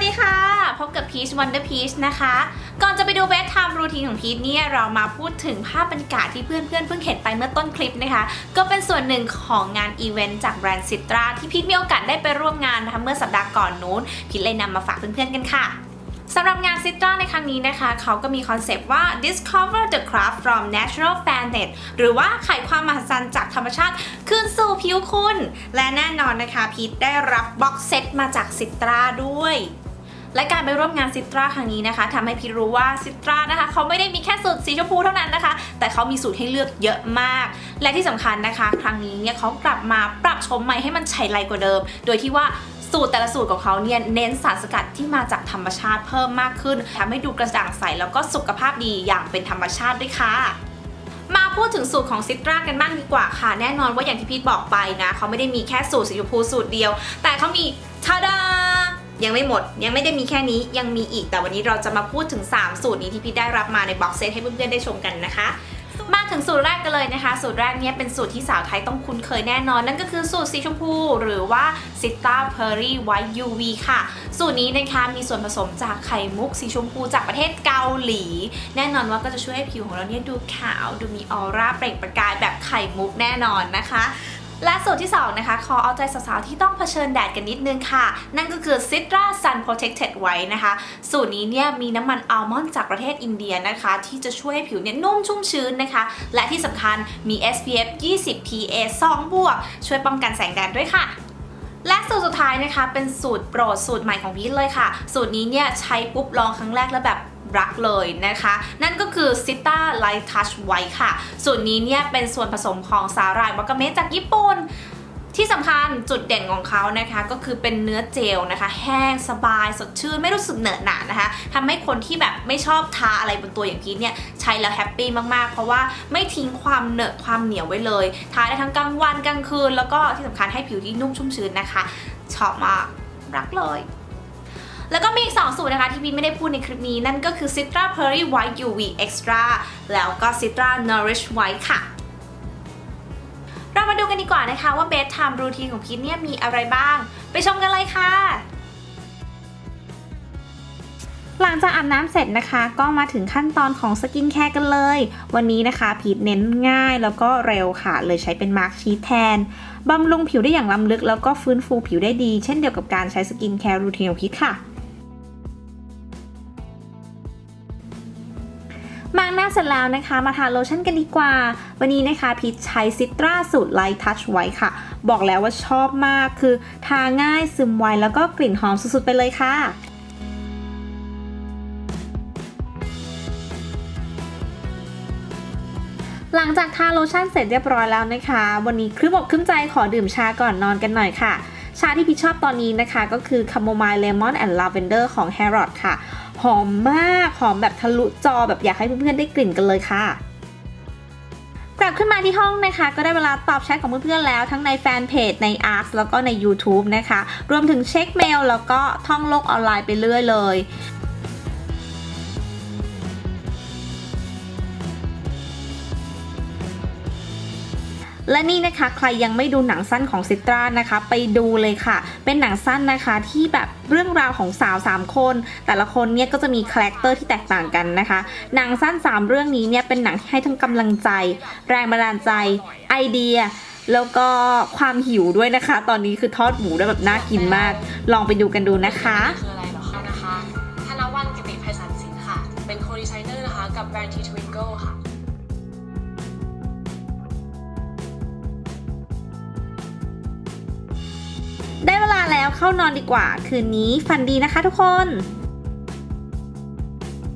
วัสดีค่ะ พบกับ Peach Wonder Peach นะคะ ก่อนจะไปดูเบสไทม์รูทีนของพีชเนี่ย เรามาพูดถึงภาพบรรยากาศที่เพื่อนๆเพิ่งเห็นไปเมื่อต้นคลิปนะคะ ก็เป็นส่วนหนึ่งของงานอีเวนต์จากแบรนด์ซิตราที่พีชมีโอกาสได้ไปร่วมงานนะคะเมื่อสัปดาห์ก่อนนู้น พีชเลยนำมาฝากเพื่อนๆกันค่ะสำหรับงานซิตราในครั้งนี้นะคะ เขาก็มีคอนเซปต์ว่า discover the craft from natural planet หรือว่าไขความมหัศจรรย์จากธรรมชาติคืนสู่ผิวคุณ และแน่นอนนะคะ พีทได้รับบ็อกเซตมาจากซิตราด้วย และการไปร่วมงานซิตราครั้งนี้นะคะทำให้พีทรู้ว่าซิตรานะคะเขาไม่ได้มีแค่สูตรสีชมพูเท่านั้นนะคะ แต่เขามีสูตรให้เลือกเยอะมาก และที่สำคัญนะคะ ครั้งนี้เนี่ยเขากลับมาปรับโฉมใหม่ให้มันใช้ไรกว่าเดิม โดยที่ว่าสูตรแต่ละสูตรของเขาเนี่ยเน้นสารสกัดที่มาจากธรรมชาติเพิ่มมากขึ้นทำให้ดูกระจ่างใสแล้วก็สุขภาพดีอย่างเป็นธรรมชาติด้วยค่ะมาพูดถึงสูตรของซิตรากันบ้างดีกว่าค่ะ แน่นอนว่าอย่างที่พีทบอกไปนะ เขาไม่ได้มีแค่สูตรสีชมพูสูตรเดียว แต่เขามีทาดา ยังไม่หมด ยังไม่ได้มีแค่นี้ยังมีอีกแต่วันนี้เราจะมาพูดถึง 3 สูตรนี้ที่พีทได้รับมาในบ็อกเซตให้เพื่อนๆได้ชมกันนะคะมาถึงสูตรแรกกันเลยนะคะ สูตรแรกนี้เป็นสูตรที่สาวไทยต้องคุ้นเคยแน่นอน นั่นก็คือสูตรสีชมพู หรือว่า s i t a p e r r y White UV ค่ะ สูตรนี้นะคะมีส่วนผสมจากไข่มุกสีชมพูจากประเทศเกาหลี แน่นอนว่าก็จะช่วยให้ผิวของเราเนี่ยดูขาว ดูมีออร่าเปล่งประกายแบบไข่มุกแน่นอนนะคะ และสูตรที่ 2 นะคะ ขอเอาใจสาวๆ ที่ต้องเผชิญแดดกันนิดนึงค่ะ นั่นก็คือ Citra Sun Protected White นะคะ สูตรนี้เนี่ยมีน้ำมันอัลมอนด์จากประเทศอินเดียนะคะ ที่จะช่วยให้ผิวเนี่ยนุ่มชุ่มชื้นนะคะ และที่สำคัญมี SPF 20 PA 2 บวก ช่วยป้องกันแสงแดดด้วยค่ะและสูตรสุดท้ายนะคะ เป็นสูตรโปรดสูตรใหม่ของพีทเลยค่ะ สูตรนี้เนี่ยใช้ปุ๊บลองครั้งแรกแล้วแบบ รักเลยนะคะ นั่นก็คือ s i t a Light Touch White ค่ะสูตรนี้เนี่ยเป็นส่วนผสมของสาหร่ายวากาเมะจากญี่ปุ่นที่สำคัญจุดเด่นของเขานะคะก็คือเป็นเนื้อเจลนะคะ แห้งสบายสดชื่นไม่รู้สึกเหนอะหนะนะคะทำให้คนที่แบบไม่ชอบทาอะไรบนตัวอย่างพีทเนี่ยใช้แล้วแฮปปี้มากๆ เพราะว่าไม่ทิ้งความเหนอะความเหนียวไว้เลย ทาได้ทั้งกลางวันกลางคืน แล้วก็ที่สำคัญให้ผิวที่นุ่มชุ่มชื้นนะคะชอบมากรักเลย แล้วก็มีอีก 2 สูตรนะคะที่พีทไม่ได้พูดในคลิปนี้ นั่นก็คือ Citra Peri White UV Extra แล้วก็ Citra Nourish White ค่ะเรามาดูกันดีกว่านะคะว่า bedtime routine ของพีทเนี่ยมีอะไรบ้าง ไปชมกันเลยค่ะ หลังจากอาบน้ำเสร็จนะคะ ก็มาถึงขั้นตอนของสกินแคร์กันเลย วันนี้นะคะพีทเน้นง่ายแล้วก็เร็วค่ะ เลยใช้เป็นมาร์คชีทแทนบำรุงผิวได้อย่างล้ำลึก แล้วก็ฟื้นฟูผิวได้ดี เช่นเดียวกับการใช้สกินแคร์รูทีนของพีทค่ะ เสร็จแล้วนะคะ มาทาโลชั่นกันดีกว่า วันนี้นะคะพีชใช้ซิตราสูตรไลท์ทัชไว้ค่ะ บอกแล้วว่าชอบมากคือทาง่ายซึมไวแล้วก็กลิ่นหอมสุดๆไปเลยค่ะหลังจากทาโลชั่นเสร็จเรียบร้อยแล้วนะคะ วันนี้ครึ้มอกครึ้มใจขอดื่มชาก่อนนอนกันหน่อยค่ะ ชาที่พี่ชอบตอนนี้นะคะ ก็คือคาโมไมล์เลมอนแอนด์ลาเวนเดอร์ของ Harrod ค่ะ หอมมากหอมแบบทะลุจอแบบอยากให้เพื่อนๆได้กลิ่นกันเลยค่ะ กลับขึ้นมาที่ห้องนะคะ ก็ได้เวลาตอบแชทของเพื่อนๆแล้วทั้งในแฟนเพจใน a r ์แล้วก็ใน YouTube นะคะ รวมถึงเช็คเมลแล้วก็ท่องโลกออนไลน์ไปเรื่อยเลย และนี่นะคะใครยังไม่ดูหนังสั้นของซิตรานะคะ ไปดูเลยค่ะ เป็นหนังสั้นนะคะที่แบบเรื่องราวของสาว 3 คน แต่ละคนเนี่ยก็จะมีคาแรคเตอร์ที่แตกต่างกันนะคะ หนังสั้น 3 เรื่องนี้เนี่ยเป็นหนังที่ให้ทั้งกำลังใจ แรงบันดาลใจไอเดียแล้วก็ความหิวด้วยนะคะ ตอนนี้คือทอดหมูได้แบบน่ากินมาก ลองไปดูกันดูนะคะคืออะไรหรอคะนะคะธนวันกิติไพศาลสินค่ะ เป็นโคดีไซเนอร์นะคะ กับแบรนด์ทีทวิงเกิลค่ะ เข้านอนดีกว่า คืนนี้ฝันดีนะคะทุกคน